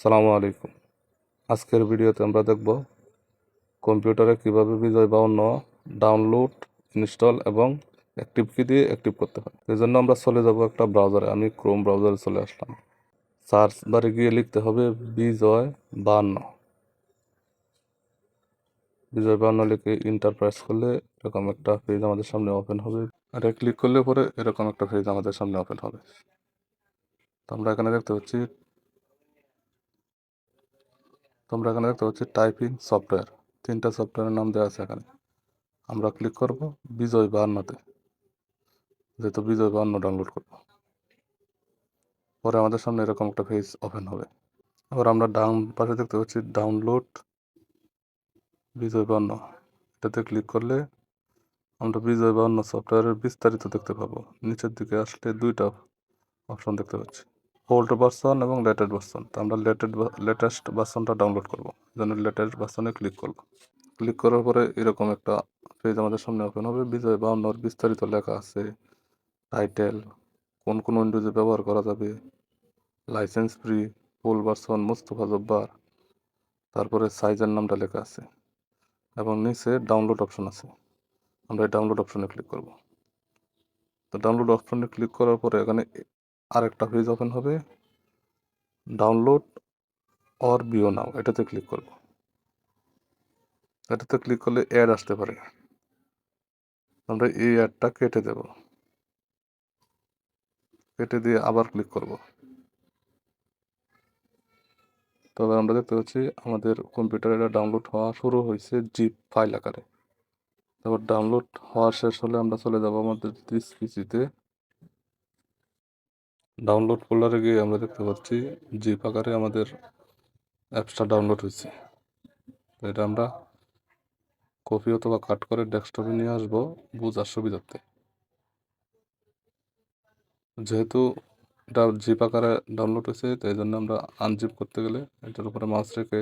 সালামু আলাইকুম। আজকের ভিডিওতে আমরা দেখব কম্পিউটারে কীভাবে বিজয় বা অন্য ডাউনলোড, ইনস্টল এবং অ্যাক্টিভ কি দিয়ে অ্যাক্টিভ করতে হয় এই জন্য আমরা চলে যাব একটা ব্রাউজারে। আমি ক্রোম ব্রাউজারে চলে আসলাম। সার্চ বারে গিয়ে লিখতে হবে বিজয় বান্ন বিজয় বান্ন লিখে ইন্টার প্রেস করলে এরকম একটা পেজ আমাদের সামনে ওপেন হবে। আর ক্লিক করলে পরে এরকম একটা পেজ আমাদের সামনে ওপেন হবে। তো আমরা এখানে দেখতে পাচ্ছি তোমরা এখানে দেখতে পাচ্ছি টাইপিং সফটওয়্যার। তিনটা সফটওয়্যারের নাম দেওয়া আছে এখানে। আমরা ক্লিক করব বিজয় বাহান্নতে। যেহেতু বিজয় বাহান্ন ডাউনলোড করব। পরে আমাদের সামনে এরকম একটা পেজ ওপেন হবে। আবার আমরা ডাউন পাশে দেখতে পাচ্ছি ডাউনলোড বিজয় বাহান্ন। এটাতে ক্লিক করলে আমরা বিজয় বাহান্ন সফটওয়্যারের বিস্তারিত দেখতে পাবো। নিচের দিকে আসলে দুইটা অপশন দেখতে পাচ্ছি। ওল্ড ভার্সন এবং লেটেস্ট ভার্সন তো আমরা লেটেস্ট লেটেস্ট ভার্সনটা ডাউনলোড করব। জন্য লেটেস্ট ভার্সনে ক্লিক করব। ক্লিক করার পরে এরকম একটা পেজ আমাদের সামনে ওপেন হবে। বিজয় বাউন্নর বিস্তারিত লেখা আছে। টাইটেল কোন কোন উইন্ডোজে ব্যবহার করা যাবে। License free full version Mustafa Jabbar তারপরে সাইজের নামটা লেখা আছে। এবং নিচে ডাউনলোড অপশন আছে। আমরা এই ডাউনলোড অপশনে ক্লিক করব। তো ডাউনলোড অপশনে ক্লিক করার পরে এখানে আরেকটা পেজ ওপেন হবে ডাউনলোড অর বিও নাও এটাতে ক্লিক করব। এটাতে ক্লিক করলে অ্যাড আসতে পারে। আমরা এই অ্যাডটা কেটে দেব। কেটে দিয়ে আবার ক্লিক করব। তবে আমরা দেখতে পাচ্ছি আমাদের কম্পিউটারে এটা ডাউনলোড হওয়া শুরু হয়েছে জিপ ফাইল আকারে। তারপর ডাউনলোড হওয়া শেষ হলে আমরা চলে যাব আমাদের পিসিতে ডাউনলোড ফোল্ডারে গিয়ে আমরা দেখতে পাচ্ছি জিপ আকারে আমাদের অ্যাপসটা ডাউনলোড হয়েছে। তো এটা আমরা কপি অথবা কাট করে ডেস্কটপে নিয়ে আসব বোঝার সুবিধার্থে। যেহেতু এটা জিপ আকারে ডাউনলোড হয়েছে, তাই জন্য আমরা আনজিপ করতে গেলে এটার উপরে মাউস রেখে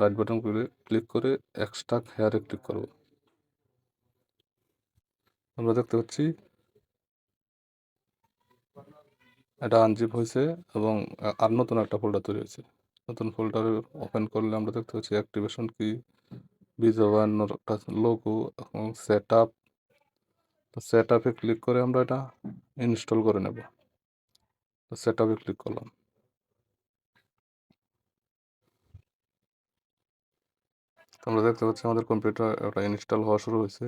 রাইট বাটন করে ক্লিক করে এক্সট্রা হেয়ারে ক্লিক করব। আমরা দেখতে পাচ্ছি এটা আনজিপ হয়েছে এবং আর নতুন একটা ফোল্ডার তৈরি হয়েছে। নতুন ফোল্ডারে ওপেন করলে আমরা দেখতে পাচ্ছি অ্যাক্টিভেশন কি বিজয়ান্নর একটা লোগো এবং সেট আপ তো সেট আপে ক্লিক করে আমরা এটা ইনস্টল করে নেব। তো সেট আপে ক্লিক করলাম। আমরা দেখতে পাচ্ছি আমাদের কম্পিউটার একটা ইনস্টল হওয়া শুরু হয়েছে।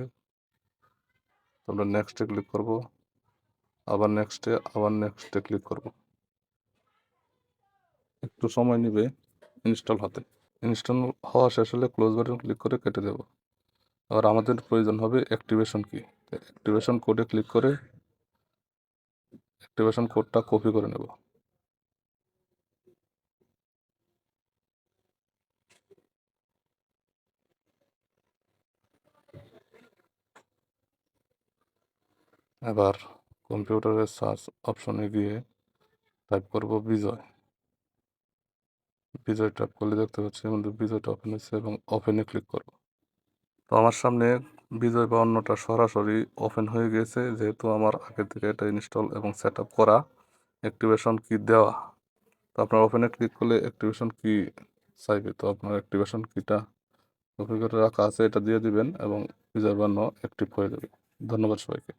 আমরা নেক্সটে ক্লিক করব। আবার নেক্সটে আবার নেক্সটে ক্লিক করব। একটু সময় নেবে ইনস্টল হতে। ইনস্টল হওয়া শেষ হলে ক্লোজ বাটন ক্লিক করে কেটে দেব। আবার আমাদের প্রয়োজন হবে অ্যাক্টিভেশন কি অ্যাক্টিভেশন কোডে ক্লিক করে অ্যাক্টিভেশন কোডটা কপি করে নেব। এবার কম্পিউটারের সার্চ অপশনে গিয়ে টাইপ করব বিজয়। বিজয় ট্যাপ করলে দেখতে পাচ্ছি আমাদের বিজয়টা ওপেন হয়েছে এবং ওপেনে ক্লিক করব। তো আমার সামনে বিজয় বা অন্যটা সরাসরি ওপেন হয়ে গিয়েছে যেহেতু আমার আগে থেকে এটা ইনস্টল এবং সেট আপ করা অ্যাক্টিভেশন কি দেওয়া। তো আপনার ওপেনে ক্লিক করলে অ্যাক্টিভেশন কি চাইবে, তো আপনার অ্যাক্টিভেশন কিটা কপি রাখা আছে, এটা দিয়ে দিবেন এবং বিজয় বান্ন অ্যাক্টিভ হয়ে যাবে। ধন্যবাদ সবাইকে।